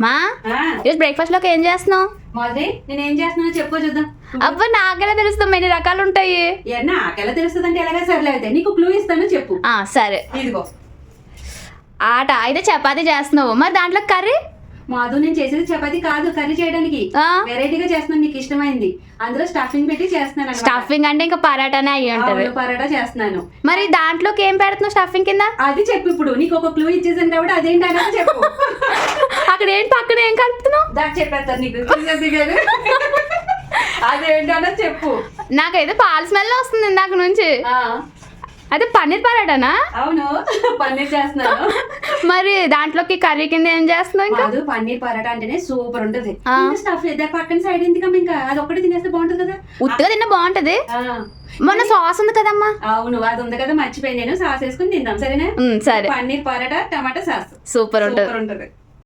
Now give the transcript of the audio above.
మా ఈరోజు బ్రేక్ఫాస్ట్లోకి ఏం చేస్తున్నావు? మాధురి నేను ఏం చేస్తున్నానో చెప్పు చూద్దాం. అబ్బా నాకెలా తెలుస్తాం ఎన్ని రకాలు ఉంటాయి? నాకెలా తెలుస్తుంది అంటే ఎలాగా సర్లే అయితే నీకు క్లూ ఇస్తాను చెప్పు. ఆ సరే. ఇదిగో. ఆట అయితే చపాతీ చేస్తున్నావు. మరి దాంట్లో కర్రీ? మాధు నేను చేసేది చపాతి కాదు కర్రీ చేయడానికి. వెరైటీగా చేస్తున్నాను నీకు ఇష్టమైంది. అందులో స్టఫింగ్ పెట్టి చేస్తున్నాను. స్టఫింగ్ అంటే ఇంకా పరాటానే అయ్యి ఉంటది. పరోటా చేస్తున్నాను. మరి దాంట్లోకి ఏం పెడుతున్నావు స్టఫింగ్ కింద? అది చెప్పు ఇప్పుడు నీకు ఒక క్లూ ఇచ్చేసాను కాబట్టి అదేంటి చెప్పు. అక్కడ ఏంటి పక్కన ఏం కలుపుతున్నావు. అదేంటి చెప్పు. నాకైతే పాల స్మెల్ వస్తుంది ఇందాక నుంచి. అయితే పన్నీర్ పరాటానా? అవును పన్నీర్ చేస్తున్నాను. మరి దాంట్లోకి కర్రీ కింద ఏం చేస్తున్నావు ఇంకా? పన్నీర్ పరోటా అంటేనే సూపర్ ఉంటది. స్టఫ్ పక్కన సైడ్ ఎందుకమ్మా ఇంకా? అది ఒక్కటి తినేస్తే బాగుంటుంది కదా. ఉత్తగా తిన్న బాగుంటది. మొన్న సాస్ ఉంది కదమ్మా? అవును అది ఉంది కదా మర్చిపోయి నేను. సాస్ వేసుకుని తిందాం సరేనా? సరే. Paneer paratha tomato sauce. Super ఉంటది.